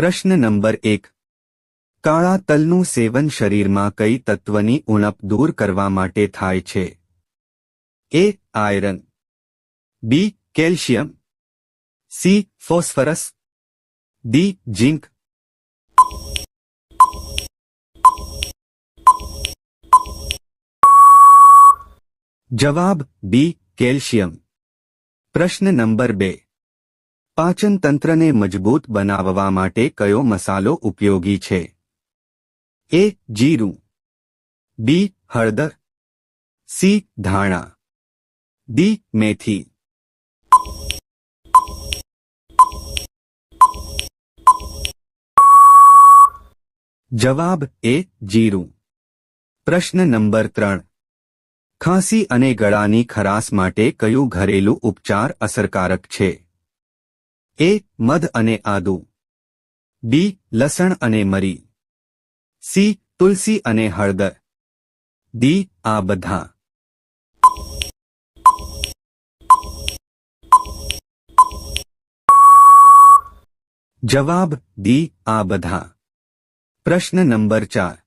પ્રશ્ન નંબર એક. કાળા તલનું સેવન શરીરમાં કઈ તત્વની ઉણપ દૂર કરવા માટે થાય છે? A, iron. B, calcium. C, phosphorus. D, zinc. જવાબ, બી, કેલ્શિયમ. પ્રશ્ન નંબર બે. પાચન તંત્રને મજબૂત બનાવવા માટે કયો મસાલો ઉપયોગી છે? એ, જીરું. બી, હળદર. સી, ધાણા. ડી, મેથી. જવાબ, એ, જીરું. પ્રશ્ન નંબર ત્રણ. ખાંસી અને ગળાની ખરાશ માટે કયું ઘરેલું ઉપચાર અસરકારક છે? એ મધ અને આદુ. બી, લસણ અને મરી. સી, તુલસી અને હળદર. ડી, આ બધા. જવાબ, ડી, આ બધા. પ્રશ્ન નંબર ચાર.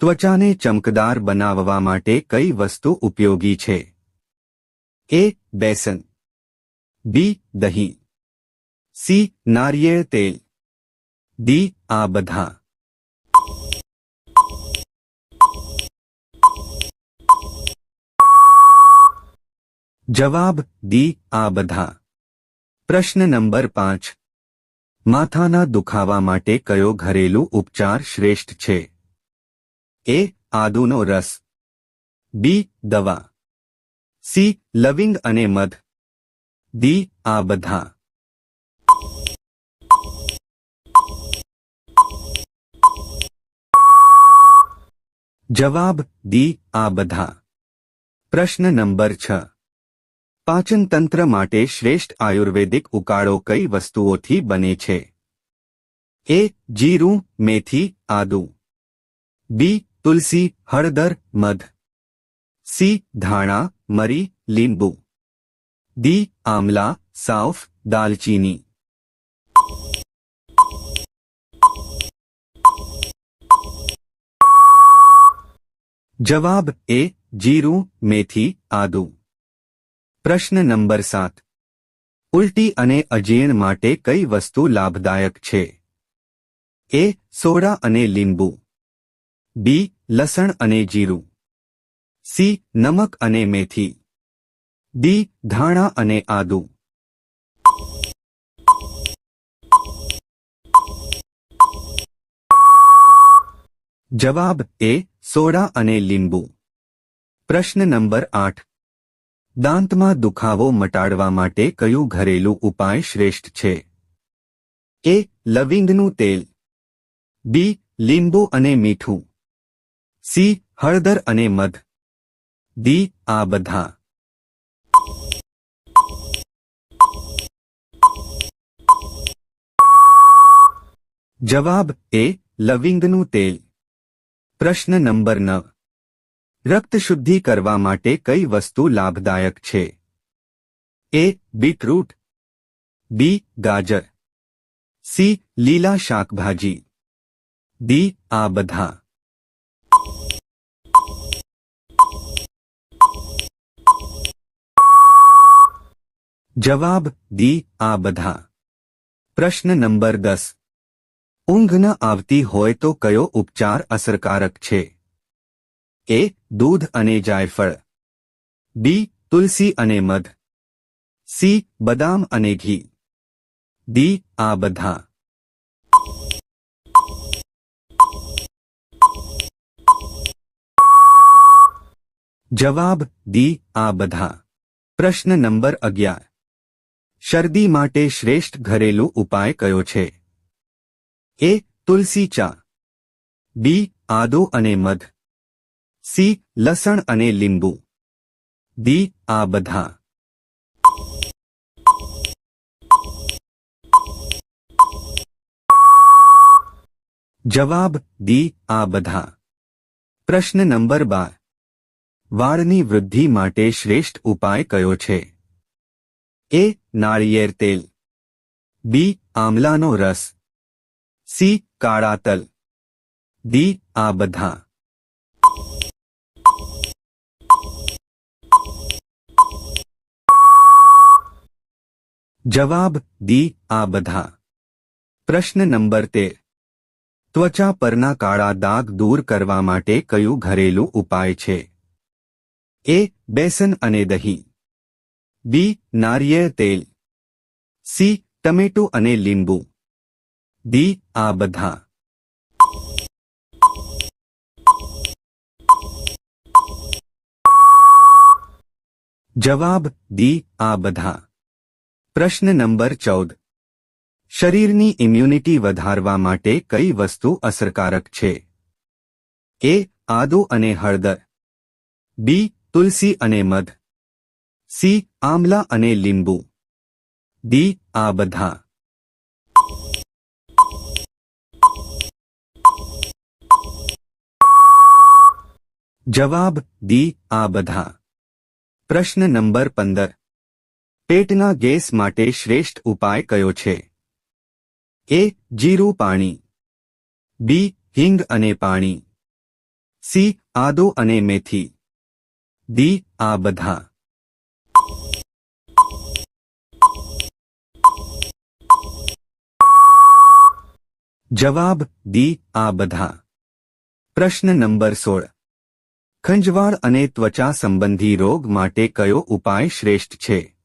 ત્વચાને ચમકદાર બનાવવા માટે કઈ વસ્તુ ઉપયોગી છે? એ, બેસન. બી, દહીં. સી, નારિયેળ તેલ. ડી, આ બધા. જવાબ, ડી, આ બધા. પ્રશ્ન નંબર પાંચ. માથાના દુખાવા માટે કયો ઘરેલું ઉપચાર શ્રેષ્ઠ છે? એ, આદુનો રસ. બી, દવા. સી, લવિંગ અને મધ. ડી, આ બધા. જવાબ દી આ બધા. પ્રશ્ન નંબર છ. પાચન તંત્ર માટે શ્રેષ્ઠ આયુર્વેદિક ઉકાળો કઈ વસ્તુઓથી બને છે? એ, જીરું, મેથી, આદુ. બી, તુલસી, હળદર, મધ. સી, ધાણા, મરી, લીંબુ. ડી, આમલા સાફ દાલચીની. જવાબ એ જીરું મેથી આદુ. પ્રશ્ન નંબર સાત. ઉલટી અને અજીર્ણ માટે કઈ વસ્તુ લાભદાયક છે? એ સોડા અને લીંબુ. બી લસણ અને જીરું. સી નમક અને મેથી. ડી ધાણા અને આદુ. જવાબ એ સોડા અને લીંબુ. પ્રશ્ન નંબર આઠ. દાંતમાં દુખાવો મટાડવા માટે કયું ઘરેલું ઉપાય શ્રેષ્ઠ છે? એ, લવિંગનું તેલ. બી, લીંબુ અને મીઠું. સી, હળદર અને મધ. ડી, આ બધા. જવાબ એ, લવિંગનું તેલ. પ્રશ્ન નંબર નવ. રક્ત શુદ્ધિ કરવા માટે કઈ વસ્તુ લાભદાયક છે? એ બીટરૂટ બી ગાજર. સી લીલા શાકભાજી. ડી આ બધા. જવાબ ડી આ બધા. પ્રશ્ન નંબર દસ. ઊંઘ ન આવતી હોય તો કયો ઉપચાર અસરકારક છે? એ, દૂધ અને જાયફળ. બી, તુલસી અને મધ. સી, બદામ અને ઘી. ડી, આ બધા. જવાબ, ડી, આ બધા. પ્રશ્ન નંબર અગિયાર. શરદી માટે શ્રેષ્ઠ ઘરેલું ઉપાય કયો છે? એ તુલસી ચા. બી આદો અને મધ. સી લસણ અને લીંબુ. ડી આ બધા. જવાબ દી આ બધા. પ્રશ્ન નંબર બાર. વાળની વૃદ્ધિ માટે શ્રેષ્ઠ ઉપાય કયો છે? એ નાળિયેર તેલ. બી આમલાનો રસ. સી કાળા તલ ડી આ બધા. જવાબ દી આ બધા. પ્રશ્ન નંબર તેર. ત્વચા પરના કાળા દાગ દૂર કરવા માટે કયું ઘરેલું ઉપાય છે? એ બેસન અને દહીં. બી નારિયેળ તેલ. સી ટમેટું અને લીંબુ. ડી આ બધા. જવાબ, દી આ બધા. પ્રશ્ન નંબર ચૌદ. શરીરની ઇમ્યુનિટી વધારવા માટે કઈ વસ્તુ અસરકારક છે? એ, આદુ અને હળદર. બી, તુલસી અને મધ. સી આમલા અને લીંબુ. ડી, આ બધા. જવાબ દી આ બધા. પ્રશ્ન નંબર પંદર. પેટના ગેસ માટે શ્રેષ્ઠ ઉપાય કયો છે? એ, જીરું પાણી. બી, હિંગ અને પાણી. સી, આદુ અને મેથી. દી આ બધા. જવાબ દી આ બધા. પ્રશ્ન નંબર સોળ. ખંજવાળ અને ત્વચા સંબંધી રોગ માટે કયો ઉપાય શ્રેષ્ઠ છે?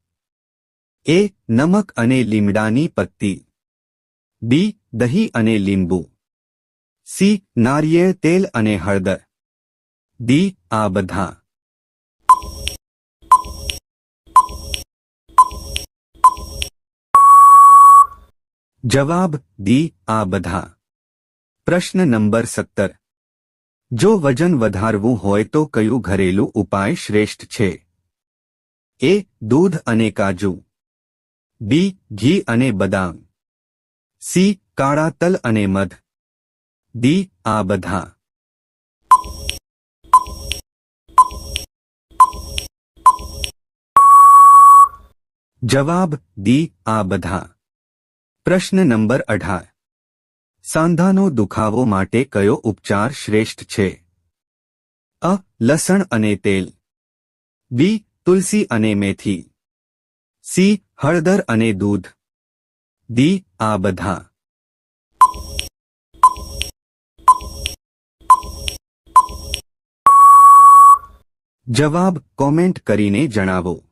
એ, નમક અને લીમડાની પત્તી. બી, દહીં અને લીંબુ. સી, નારિયેળ, તેલ અને હળદર. ડી, આ બધા. જવાબ, ડી, આ બધા. પ્રશ્ન નંબર સત્તર. જો વજન વધારવું હોય તો કયું ઘરેલું ઉપાય શ્રેષ્ઠ છે? એ, દૂધ અને કાજુ. બી, ઘી અને બદામ. સી, કાળા તલ અને મધ. ડી, આ બધા. જવાબ, ડી, આ બધા. પ્રશ્ન નંબર અઢાર. સાંધાનો દુખાવો માટે કયો ઉપચાર શ્રેષ્ઠ છે? અ. લસણ અને તેલ. બી. તુલસી અને મેથી. સી. હળદર અને દૂધ. ડી. આ બધા. જવાબ કોમેન્ટ કરીને જણાવો.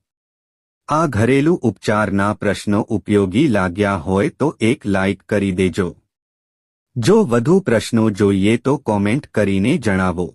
આ ઘરેલું ઉપચારના પ્રશ્નો ઉપયોગી લાગ્યા હોય તો એક લાઇક કરી દેજો. જો વધુ પ્રશ્નો જોઈએ તો કોમેન્ટ કરીને જણાવો.